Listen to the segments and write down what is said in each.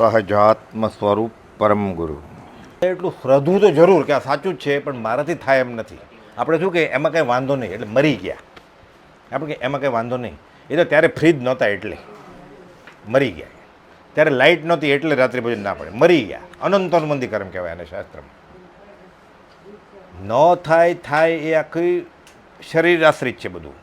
સહજાત્મ સ્વરૂપ પરમ ગુરુ. એટલું શ્રદ્ધું તો જરૂર કે આ સાચું જ છે, પણ મારાથી થાય એમ નથી. આપણે શું કે એમાં કંઈ વાંધો નહીં, એટલે મરી ગયા. આપણે કે એમાં કંઈ વાંધો નહીં. એ તો ત્યારે ફ્રીજ નહોતા એટલે. મરી ગયા. ત્યારે લાઇટ નહોતી એટલે રાત્રિ ભોજન ના પડે. મરી ગયા. અનંતોન્મંદી કર્મ કહેવાય એને શાસ્ત્રમાં. ન થાય થાય એ આખી શરીર આશ્રિત છે બધું.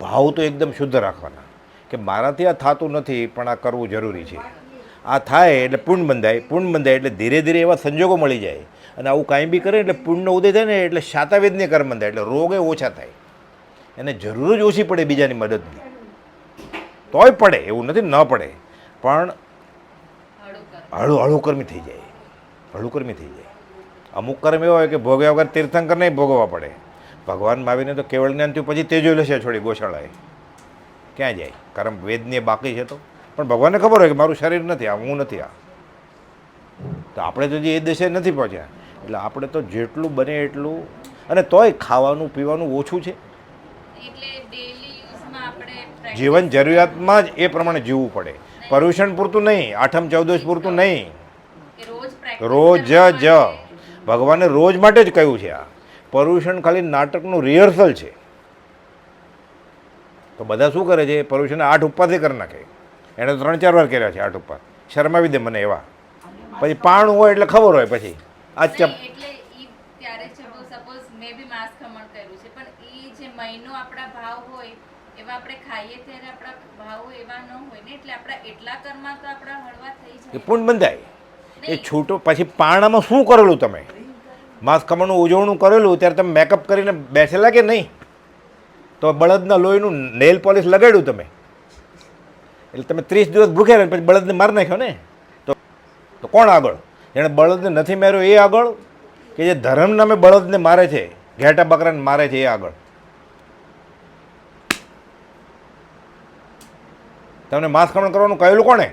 ભાવ તો એકદમ શુદ્ધ રાખવાના. કે મારાથી આ થતું નથી, પણ આ કરવું જરૂરી છે. આ થાય એટલે પૂર્ણ બંધાય. પૂર્ણ બંધાય એટલે ધીરે ધીરે એવા સંજોગો મળી જાય. અને આવું કાંઈ બી કરે એટલે પૂર્ણનો ઉદય થાય ને એટલે શાતાવેદને કર્મ બંધાય. એટલે રોગ એ ઓછા થાય. એને જરૂર જ ઓછી પડે બીજાની મદદની. તોય પડે, એવું નથી ન પડે. પણ હળુ હળુ કર્મી થઈ જાય. હળુકર્મી થઈ જાય. અમુક કર્મ એવા હોય કે ભોગ્યા વગર તીર્થંકર નહીં ભોગવવા પડે. ભગવાન માવીને તો કેવળ જ્ઞાન થયું, પછી તેજો લેશે છોડી ગોશાળાએ. ક્યાં જાય? કર્મ વેદની બાકી છે તો? પણ ભગવાનને ખબર હોય કે મારું શરીર નથી આ હું નથી આ. તો આપણે તો જે એ દેશે નથી પહોંચ્યા. એટલે આપણે તો જેટલું બને એટલું અને તોય ખાવાનું પીવાનું ઓછું છે. જીવન જરૂરિયાતમાં જ એ પ્રમાણે જીવવું પડે. પર્યુષણ પૂરતું નહીં આઠમ ચૌદશ પૂરતું નહીં. રોજ જ. જ ભગવાને રોજ માટે જ કહ્યું છે આ. પર્યુષણ ખાલી નાટકનું રિહર્સલ છે. તો બધા શું કરે છે? પર્યુષણ આઠ ઉપવાસથી કરી નાખે. એણે તો ત્રણ ચાર વાર કર્યા છે આઠ ઉપર. શરમાવી દે મને એવા. પછી પાણું હોય એટલે ખબર હોય પછી. આ ચપ પૂર્ણ બંધાય. એ છૂટો પછી પાણામાં શું કરેલું તમે? માંસ ખમણનું ઉજવણું કરેલું ત્યારે તમે મેકઅપ કરીને બેસેલા કે નહીં? તો બળદના લોહીનું નેલ પોલિશ લગાડ્યું તમે? એટલે તમે ત્રીસ દિવસ ભૂખ્યા રહે પછી બળદને મારી નાખ્યો ને? તો તો કોણ આગળ? જેણે બળદને નથી માર્યો એ આગળ? કે જે ધર્મ નામે બળદને મારે છે ઘેટા બકરાને મારે છે એ આગળ? તમને માંસ ખમણ કરવાનું કહેલું કોણે?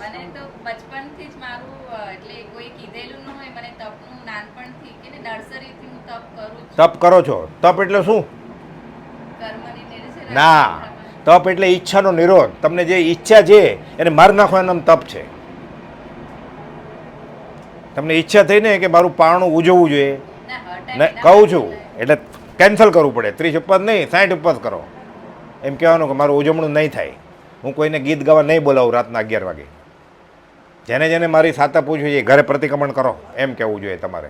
મને તો બચપનથી જ મારું અ, એટલે કોઈ કીધેલું ન હોય મને તપનું નાનપણથી કે ને નર્સરીથી હું તપ કરું છું. તપ કરો છો? તપ એટલે શું? ના. તપ એટલે ઈચ્છાનો નિરોધ. તમને જે ઈચ્છા છે એને મારી નાખવાનું નામ તપ છે. તમને ઈચ્છા થઈને કે મારું પારણું ઉજવવું જોઈએ. ને કહું છું એટલે કેન્સલ કરવું પડે. ત્રીસ ઉપવાસ નહીં સાઠ ઉપવાસ કરો. એમ કહેવાનું કે મારું ઉજવણું નહીં થાય. હું કોઈને ગીત ગાવા નહીં બોલાવું રાતના અગિયાર વાગે. જેને જેને મારી સાતા પૂછવી છે ઘરે પ્રતિક્રમણ કરો. એમ કહેવું જોઈએ તમારે.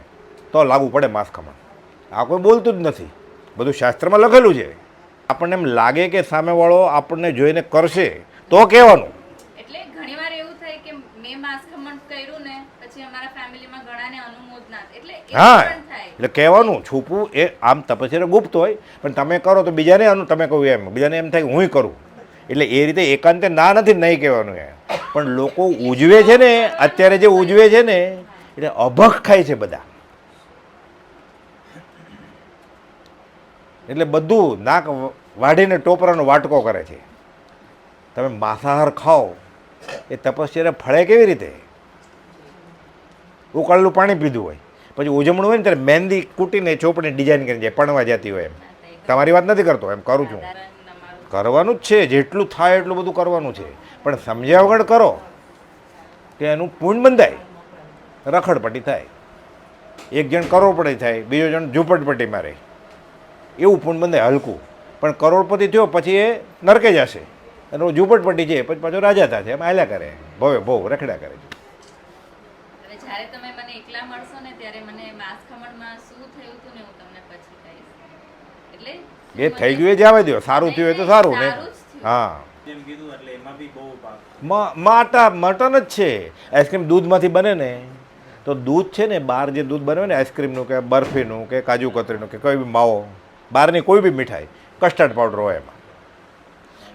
તો લાગુ પડે માસ ખમણ. આ કોઈ બોલતું જ નથી. બધું શાસ્ત્રમાં લખેલું છે. આપણને એમ લાગે કે સામેવાળો આપણને જોઈને કરશે તો કહેવાનું. એટલે ઘણીવાર એવું થાય કે મે માંસ ખમણ કર્યું ને પછી અમારા ફેમિલીમાં ઘણાને અનુમોદના એટલે હા એટલે કહેવાનું છૂપું એ આમ તપસ્યા ગુપ્ત હોય પણ તમે કરો તો બીજાને અનુ તમે કહું એમ બીજાને એમ થાય હું હુંય કરું. એટલે એ રીતે એકાંતે ના નથી નહીં કહેવાનું એ. પણ લોકો ઉજવે છે ને અત્યારે જે ઉજવે છે ને એટલે અભખ ખાય છે બધા. એટલે બધું નાક વાઢીને ટોપરાનો વાટકો કરે છે. તમે માંસાહાર ખાઓ, એ તપસ્યા ફળે કેવી રીતે? ઉકાળેલું પાણી પીધું હોય. પછી ઉજમણું હોય ને ત્યારે મહેંદી કૂટીને ચોપડી ડિઝાઇન કરીને જાય, પણવા જતી હોય એમ. તમારી વાત નથી કરતો, એમ કરું છું. કરવાનું જ છે, જેટલું થાય એટલું બધું કરવાનું છે. પણ સમજ્યા વગર કરો કે એનું પૂર્ણ બંધાય. રખડપટ્ટી થાય. એક જણ કરોડપતિ થાય, બીજો જણ ઝૂંપડપટ્ટી મારે. એવું પૂર્ણ બંધાય હલકું. પણ કરોડપતિ થયો પછી એ નરકે જશે. અને ઝૂંપટપટ્ટી છે પછી પાછો રાજા થશે. એમ આલ્યા કરે. ભવે ભવ રખડ્યા કરે છે. જ્યારે તમે મને એકલા મળશો ને ત્યારે મને માંસ ખમણમાં શું થયું હતું ને હું તમને પછી કહીશ. એટલે એ થઈ ગયું એ જવા દો સારું થયું એ તો સારું ને? જ. હા. માટા મટન જ છે. આઈસ્ક્રીમ દૂધમાંથી બને ને. તો દૂધ છે ને બહાર જે દૂધ બને ને આઈસ્ક્રીમનું કે બરફીનું કે કાજુ કતરીનું કે કોઈ બી માવો. બહારની કોઈ બી મીઠાઈ કસ્ટર્ડ પાવડર હોય એમાં.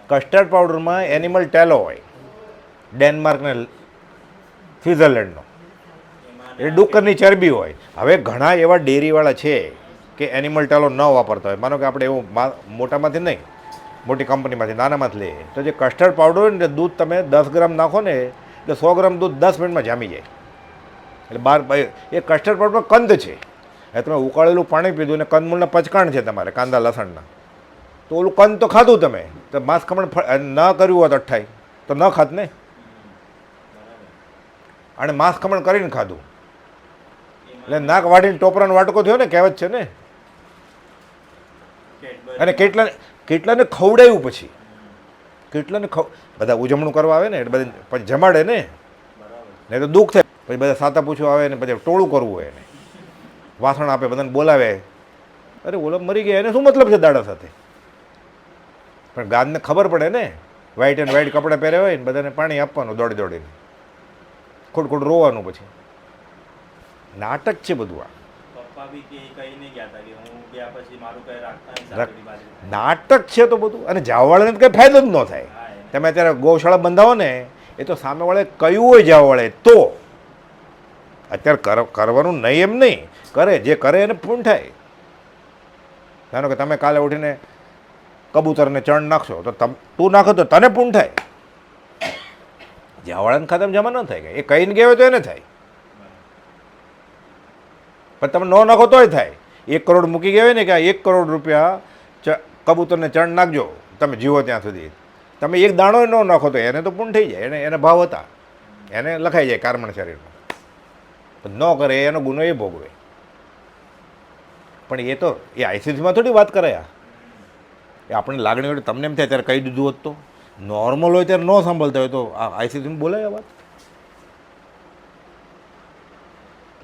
કસ્ટર્ડ પાવડરમાં એનિમલ ટેલો હોય. ડેનમાર્ક ને સ્વિટ્ઝરલેન્ડનો એટલે ડુક્કરની ચરબી હોય. હવે ઘણા એવા ડેરીવાળા છે કે એનિમલ ટેલો ન વાપરતા હોય. માનો કે આપણે એવું મોટામાંથી નહીં, મોટી કંપનીમાંથી, નાનામાંથી લઈએ. તો જે કસ્ટર્ડ પાવડર હોય ને દૂધ તમે દસ ગ્રામ નાખો ને, એટલે સો ગ્રામ દૂધ દસ મિનિટમાં જામી જાય. એટલે બાર, એ કસ્ટર્ડ પાવડરમાં કંદ છે. એ તમે ઉકાળેલું પાણી પીધું ને કંદમૂળના પચકાણ છે તમારે કાંદા લસણના. તો ઓલું કંદ તો ખાધું તમે. તો માંસ ખમણ ન કર્યું હોત અઠ્ઠાઈ તો ન ખાત ને? અને માંસ ખમણ કરીને ખાધું. એટલે નાક વાઢીને ટોપરાનો વાટકો થયો ને કહેવત છે ને? અને કેટલા કેટલાને ખવડાવ્યું પછી? કેટલાને ખવ બધા ઉજવણું કરવા આવે ને એટલે બધા પછી જમાડે ને? નહીં તો દુઃખ થાય. પછી બધા સાતા પૂછવા આવે ને પછી ટોળું કરવું હોય એને. વાસણ આપે બધાને બોલાવે. અરે ઓલો મરી ગયા એને શું મતલબ છે દાડા સાથે? પણ ગાંધને ખબર પડે ને વ્હાઈટ એન્ડ વ્હાઈટ કપડાં પહેર્યા હોય ને બધાને પાણી આપવાનું દોડી દોડીને. ખોટ ખોટ રોવાનું પછી. નાટક છે બધું આ. નાટક છે તો બધું અને જાવાળાને કંઈ ફાયદો જ ન થાય. તમે અત્યારે ગૌશાળા બંધાવો ને એ તો સામેવાળે કયું હોય જાવવાળે તો. અત્યારે કર કરવાનું નહીં એમ નહીં. કરે, જે કરે એને પૂર્ણ થાય. જાણો કે તમે કાલે ઉઠીને કબૂતરને ચણ નાખશો, તો તમ, તું નાખો તો તને પૂર્ણ થાય. જાવવાળાને ખાતામાં જમા ન થાય, એ કહીને ગયો તો એને થાય. પણ તમે ન નાખો તોય થાય. એક કરોડ મૂકી ગયો ને કે એક કરોડ રૂપિયા કબૂતરને ચણ નાખજો, તમે જીવો ત્યાં સુધી. તમે એક દાણો ન નાખો તો એને તો પૂર્ણ થઈ જાય, એને એને ભાવ હતા. એને લખાઈ જાય કાર્મણ શરીરમાં. ન કરે, એનો ગુનો એ ભોગવે. પણ એ તો એ આઈસીસીમાં થોડી વાત કરાયા. એ આપણે લાગણી હોય તમને એમ થાય ત્યારે કહી દીધું હોત તો. નોર્મલ હોય ત્યારે ન સાંભળતા હોય તો આ આઈસીસીમાં બોલાય આ વાત.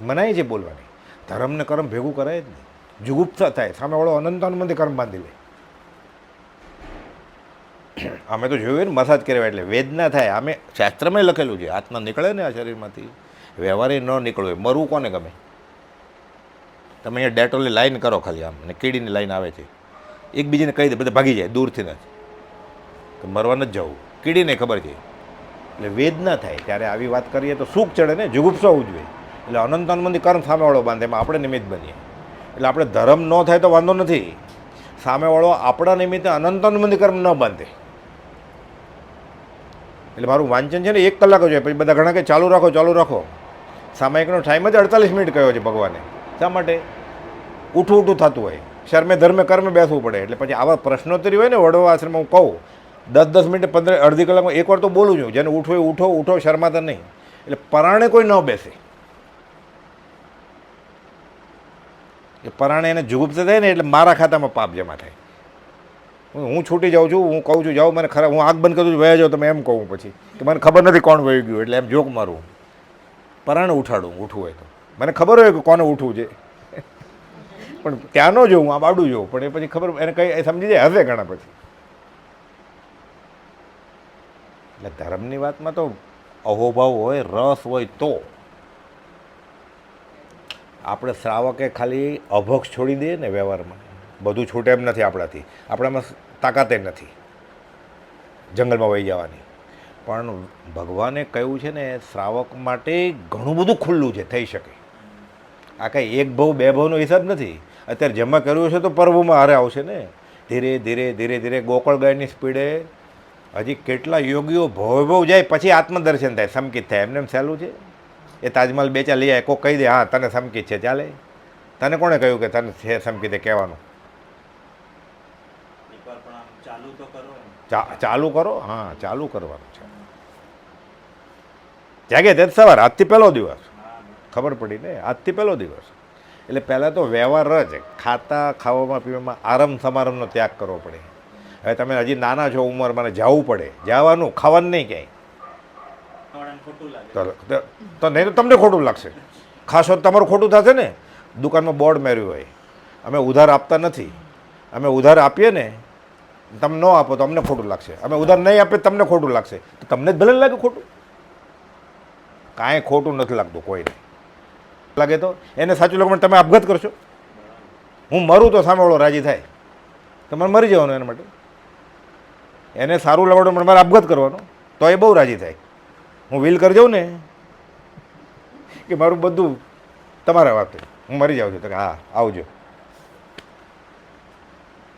મનાય છે બોલવાની. ધર્મને કર્મ ભેગું કરાય જ નહીં. જુગુપ્સા થાય, સામેવાળો અનંતાનુબંધી કર્મ બાંધી લે. અમે તો જોયું ને મસાજ કર્યા એટલે વેદના થાય. અમે શાસ્ત્રમાં લખેલું છે, આત્મા નીકળે ને આ શરીરમાંથી. વ્યવહારે ન નીકળવું મરવું કોને ગમે? તમે અહીંયા ડેટોલની લાઈન કરો ખાલી આમ, અને કીડીની લાઈન આવે છે. એકબીજીને કહી દે, બધા ભાગી જાય, દૂરથી જ તો મરવા નથી જવું. કીડીને ખબર છે. એટલે વેદના થાય. ત્યારે આવી વાત કરીએ તો સુખ ચડે ને, જુગુપ્સો ઉજવે. એટલે અનંત અનંતની કર્મ સામેવાળો બાંધે, એમાં આપણે નિમિત્ત બનીએ. એટલે આપણે ધર્મ ન થાય તો વાંધો નથી. સામેવાળો આપણા નિમિત્તે અનંત અનંતની કર્મ ન બાંધે. એટલે મારું વાંચન છે ને, એક કલાક જ હોય. પછી બધા ઘણા કે ચાલુ રાખો ચાલુ રાખો. સામાયિકનો ટાઈમ જ અડતાલીસ મિનિટ કહ્યો છે ભગવાને. શા માટે? ઉઠું ઉઠું થતું હોય. શર્મે ધર્મે કર્મે બેસવું પડે. એટલે પછી આવા પ્રશ્નોત્તરી હોય ને વડવા આશ્રમમાં હું કહું, દસ દસ મિનિટ પંદર અડધી કલાકમાં એકવાર તો બોલું છું. જેને ઉઠો ઉઠો ઉઠો, શરમાતા નહીં. એટલે પરાણે કોઈ ન બેસે. એ પરાણે એને જુગુપ્ત થાય ને, એટલે મારા ખાતામાં પાપ જમા થાય. હું છૂટી જાઉં છું, હું કહું છું જાઉં મને ખરાબ હું આંખ બંધ કરું છું, વયા જાઉં તમે એમ કહું પછી. કે મને ખબર નથી કોણ વહી ગયું, એટલે એમ જોક મારું. પરાણે ઉઠાડું, ઉઠવું હોય તો. મને ખબર હોય કે કોને ઉઠવું છે. પણ ત્યાં ન જોઉં આ બાડું જોઉં પણ એ પછી ખબર, એને કંઈ એ સમજી જાય હશે ઘણા પછી. એટલે ધર્મની વાતમાં તો અહોભાવ હોય, રસ હોય તો. આપણે શ્રાવકે ખાલી અભક્ષ છોડી દઈએ ને વ્યવહારમાં. બધું છૂટે એમ નથી આપણાથી. આપણામાં તાકાતે નથી. જંગલમાં વહી જવાની. પણ ભગવાને કહ્યું છે ને, શ્રાવક માટે ઘણું બધું ખુલ્લું છે, થઈ શકે. આ કાંઈ એક ભાવ બે ભાવનો હિસાબ નથી. અત્યારે જમા કર્યું છે તો પ્રભુમાં હારે આવશે ને. ધીરે ધીરે ધીરે ધીરે ગોકળ ગાયની સ્પીડે હજી કેટલા યોગીઓ ભવ ભવ જાય પછી આત્મદર્શન થાય સમકિત થાય. એમને એમ સહેલું છે? એ તાજમહલ બે ચાર લઈ આવે કોઈ કહી દે હા તને સમકિત છે ચાલે. તને કોણે કહ્યું કે તને છે સમકિતે કહેવાનું? ચાલુ કરો ચા ચાલુ કરો? હા ચાલુ કરવાનું છે. જાગે તે સવાર આજથી પહેલો દિવસ. ખબર પડી ને આજથી પહેલો દિવસ. એટલે પહેલાં તો વ્યવહાર જ ખાતા ખાવામાં પીવામાં આરામ સમારંભનો ત્યાગ કરવો પડે. હવે તમે હજી નાના છો ઉંમર મને જવું પડે. જવાનું ખાવાનું નહીં ક્યાંય. તો નહીં તો તમને ખોટું લાગશે. ખાસો તમારું ખોટું થશે ને. દુકાનમાં બોર્ડ મેર્યું હોય. અમે ઉધાર આપતા નથી. અમે ઉધાર આપીએ ને તમે ન આપો તો અમને ખોટું લાગશે. અમે ઉધાર નહીં આપીએ તમને ખોટું લાગશે. તો તમને જ ભલે લાગે ખોટું. કાંઈ ખોટું નથી લાગતું કોઈને. લાગે તો? એને સાચું પણ તમે આપઘાત કરશો હું મરું તો સામેવાળો રાજી થાય. તમારે મરી જવાનું એના માટે. એને સારું લાવડો પણ મારે આપઘાત કરવાનો. તો એ બહુ રાજી થાય. હું વિલ કરી જાઉં ને, કે મારું બધું તમારા વાતે. હું મરી જાઉં છું. તો હા, આવજો.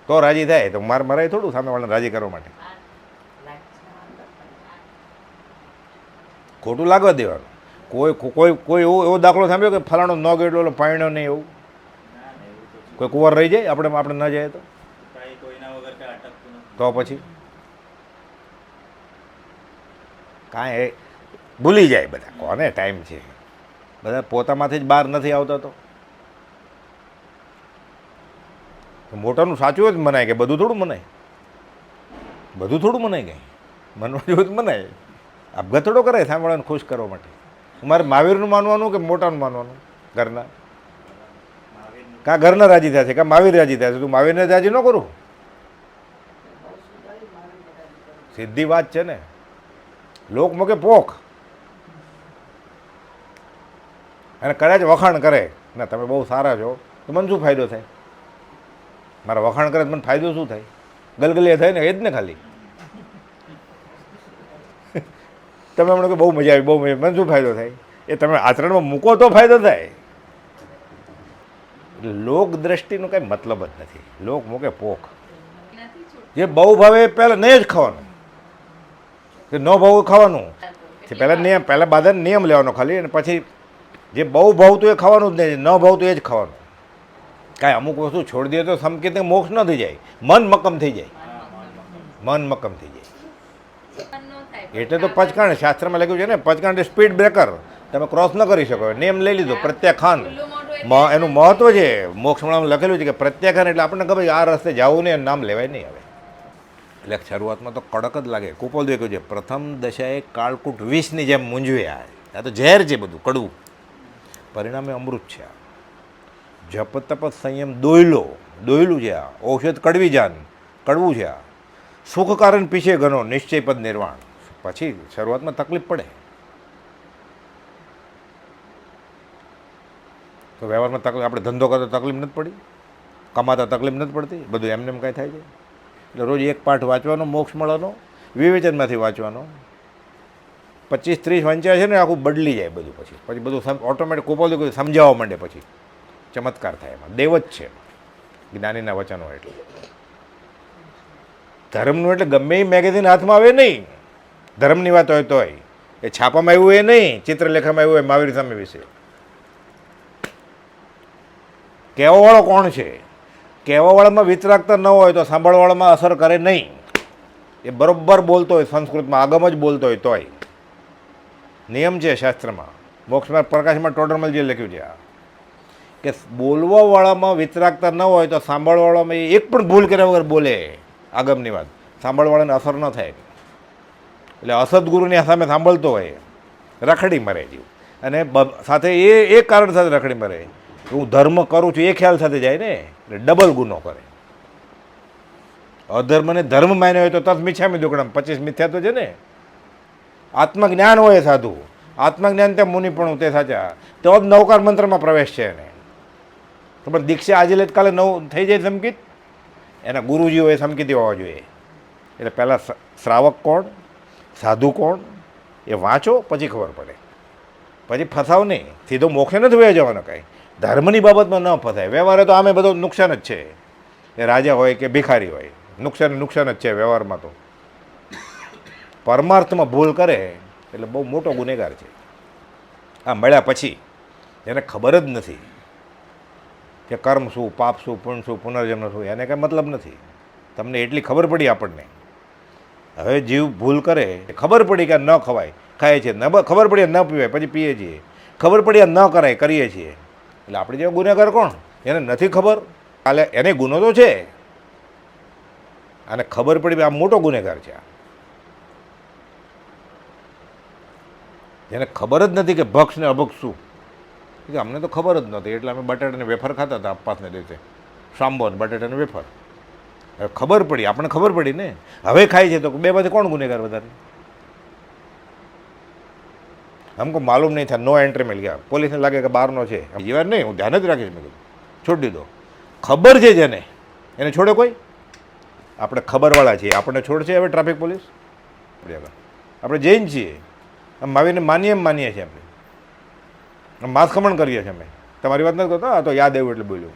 તો રાજી થાય. તો મારે મરાય થોડું સામેવાળાને રાજી કરવા માટે. ખોટું લાગવા દેવાનું. કોઈ કોઈ કોઈ એવો એવો દાખલો સાંભળ્યો કે ફલાણો ન ગયો એટલો પાણ્યો નહીં એવું. કોઈ કુંવર રહી જાય? આપણે આપણે ન જાય તો? તો પછી? કાંઈ ભૂલી જાય બધા. કોને ટાઈમ છે? બધા પોતામાંથી જ બહાર નથી આવતા તો? તો મોટાનું સાચું જ મનાય કે બધું થોડું મનાય? બધું થોડું મનાય કંઈ મનવા જેવું જ મનાય? આપઘાત થોડો કરે સાંભળવાનું ખુશ કરવા માટે. મારે મહાવીરનું માનવાનું કે મોટાનું માનવાનું? ઘરના? કાં ઘરના રાજી થયા છે? કાં મહાવીર રાજી થયા છે? તું મહાવીરને રાજી ન કરું? સીધી વાત છે ને. લોક મૂકે પોખ. અને કદાચ વખાણ કરે. ના, તમે બહુ સારા છો. તો મને શું ફાયદો થાય? મારા વખાણ કરે તો મને ફાયદો શું થાય? ગલગલિયા થાય ને, એ જ ને ખાલી. તમે હમણાં કે બહુ મજા આવી, બહુ મજા મને શું ફાયદો થાય? એ તમે આચરણમાં મૂકો તો ફાયદો થાય. લોક દ્રષ્ટિનો કંઈ મતલબ જ નથી. લોક મૂકે પોખ જે બહુ ભાવે પહેલાં નહીં જ ખાવાનું. કે ન ભાવ ખાવાનું. પહેલાં નિયમ, પહેલાં બાદ નિયમ લેવાનો ખાલી અને પછી જે બહુ ભાવતું એ ખાવાનું જ નહીં. ન ભાવતું એ જ ખાવાનું. કાંઈ અમુક વસ્તુ છોડી દે તો સમકીત મોક્ષ ન થઈ જાય. મન મક્કમ થઈ જાય. મન મક્કમ થઈ જાય. એટલે તો પચકાણ શાસ્ત્રમાં લખ્યું છે ને પચકાણ સ્પીડ બ્રેકર તમે ક્રોસ ન કરી શકો નેમ લઈ લીધો પ્રત્યાખાન. એટલે એનું મહત્વ છે મોક્ષ મળવામાં લખેલું છે કે પ્રત્યાખાન એટલે આપણને ખબર આ રસ્તે જવું નહીં નામ લેવાય નહીં હવે. એટલે શરૂઆતમાં તો કડક જ લાગે. કુપોલ દેખ્યું છે પ્રથમ દશાએ કાળકૂટ વિષની જેમ મૂંઝવ્યા આ. તો ઝેર છે બધું કડવું. પરિણામે અમૃત છે આ. જપ તપ સંયમ દોયલો. દોયલું છે આ. ઔષધ કડવી જાન. કડવું છે આ. સુખ કારણ પીછે ગણો નિશ્ચય પદ નિર્વાણ. પછી શરૂઆતમાં તકલીફ પડે. તો વ્યવહારમાં તકલીફ, આપણે ધંધો કરતા તકલીફ નથી પડી. કમાતા તકલીફ નથી પડતી. બધું એમને એમ કાંઈ થાય છે. એટલે રોજ એક પાઠ વાંચવાનો, મોક્ષ મળવાનો, વિવેચનમાંથી વાંચવાનો. પચીસ, ત્રીસ વાંચ્યા છે ને, આખું બદલી જાય બધું પછી. પછી બધું ઓટોમેટિક કોપોલ સમજાવવા માંડે પછી. ચમત્કાર થાય એમાં. દેવ જ છે જ્ઞાનીના વચનો એટલે. ધર્મનું એટલે ગમે એ મેગેઝિન હાથમાં આવે નહીં. ધર્મની વાત હોય તોય. એ છાપામાં આવ્યું એ નહીં, ચિત્રલેખામાં આવ્યું હોય, મહાવીર સ્વામી વિશે કહેવાવાળો કોણ છે? કહેવાવાળામાં વિતરાગતા ન હોય તો સાંભળવાળામાં અસર કરે નહીં. એ બરોબર બોલતો હોય, સંસ્કૃતમાં આગમ જ બોલતો હોય તોય. નિયમ છે શાસ્ત્રમાં. મોક્ષમાં પ્રકાશમાં ટોટરમલ જે લખ્યું છે આ. કે બોલવાવાળામાં વિતરાગતા ન હોય તો સાંભળવાળામાં એક પણ ભૂલ કર્યા વગર બોલે. આગમની વાત. સાંભળવાળાને અસર ન થાય. એટલે અસદગુરુની સામે સાંભળતો હોય રખડી મરે જીવ. અને સાથે એ એ કારણ સાથે રખડી મરે. હું ધર્મ કરું છું એ ખ્યાલ સાથે જાય ને, એટલે ડબલ ગુનો કરે. અધર્મને ધર્મ માન્યો હોય તો તસ મિછામી દુકડમ પચીસ મિથ્યા તો છે ને. આત્મજ્ઞાન હોય સાધુ. આત્મજ્ઞાન તે મુનિ પણ તે સાચા. તો જ નવકાર મંત્રમાં પ્રવેશ છે એને. તો પણ દીક્ષા આજે લે કાલે નવ થઈ જાય સમકિત એના ગુરુજીઓએ સમકી દેવા જોઈએ. એટલે પહેલાં શ્રાવક કોણ, સાધુ કોણ, એ વાંચો, પછી ખબર પડે. પછી ફસાવ નહીં. સીધો મોક્ષે નથી વહી જવાનો કાંઈ. ધર્મની બાબતમાં ન ફસાય. વ્યવહારે તો આમે બધો નુકસાન જ છે. એ રાજા હોય કે ભિખારી હોય. નુકસાન નુકસાન જ છે વ્યવહારમાં તો. પરમાર્થમાં ભૂલ કરે એટલે બહુ મોટો ગુનેગાર છે. આ મળ્યા પછી એને ખબર જ નથી. કે કર્મ શું, પાપ શું, પુણ્ય શું, પુનર્જન્મ શું, એને કંઈ મતલબ નથી. તમને એટલી ખબર પડી આપણને. હવે જીવ ભૂલ કરે ખબર પડી કે ન ખવાય. ખાય છે ન ખબર પડી ન પીવાય, પછી પીએ છીએ. ખબર પડી ન કરાય, કરીએ છીએ. એટલે આપણે જેવા ગુનેગાર કોણ? એને નથી ખબર. કાલે એને ગુનો તો છે. અને ખબર પડી આ મોટો ગુનેગાર છે જેને ખબર જ નથી કે ભક્ષ ને અભક્ષ શું. કે અમને તો ખબર જ નહોતી. એટલે અમે બટાટાને વેફર ખાતા હતા અપાસને રીતે સાંબોર બટાટાને વેફર. હવે ખબર પડી, આપણને ખબર પડી ને. હવે ખાય છે તો બે બેમાંથી કોણ ગુનેગાર વધારે? હમકો માલુમ નહીં થાય નો એન્ટ્રી મિલ ગયા. પોલીસને લાગે કે બહારનો છે. એવા નહીં, હું ધ્યાન જ રાખીશ મેં કીધું. છોડી દો ખબર છે જેને એને. છોડે કોઈ? આપણે ખબરવાળા છીએ. આપણને છોડશે હવે ટ્રાફિક પોલીસ? આપણે જૈન છીએ. આમ માવીને માનીએ માનીએ છીએ આપણે. આમ માસખમણ કરીએ છીએ અમે. તમારી વાત નથી કરતો? આ તો યાદ આવ્યું એટલે બોલ્યું.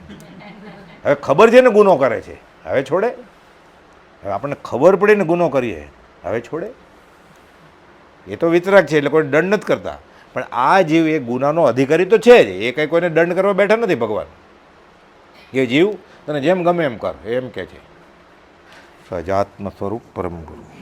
હવે ખબર છે ને ગુનો કરે છે. હવે છોડે. હવે આપણને ખબર પડીને ગુનો કરીએ. હવે છોડે. એ તો વિતરાગ છે, એટલે કોઈ દંડ નથી કરતા. પણ આ જીવ એ ગુનાનો અધિકારી તો છે જ. એ કંઈ કોઈને દંડ કરવા બેઠા નથી ભગવાન. એ જીવ તને જેમ ગમે એમ કર. એમ કહે છે. સજાત્મ સ્વરૂપ પરમ ગુરુ.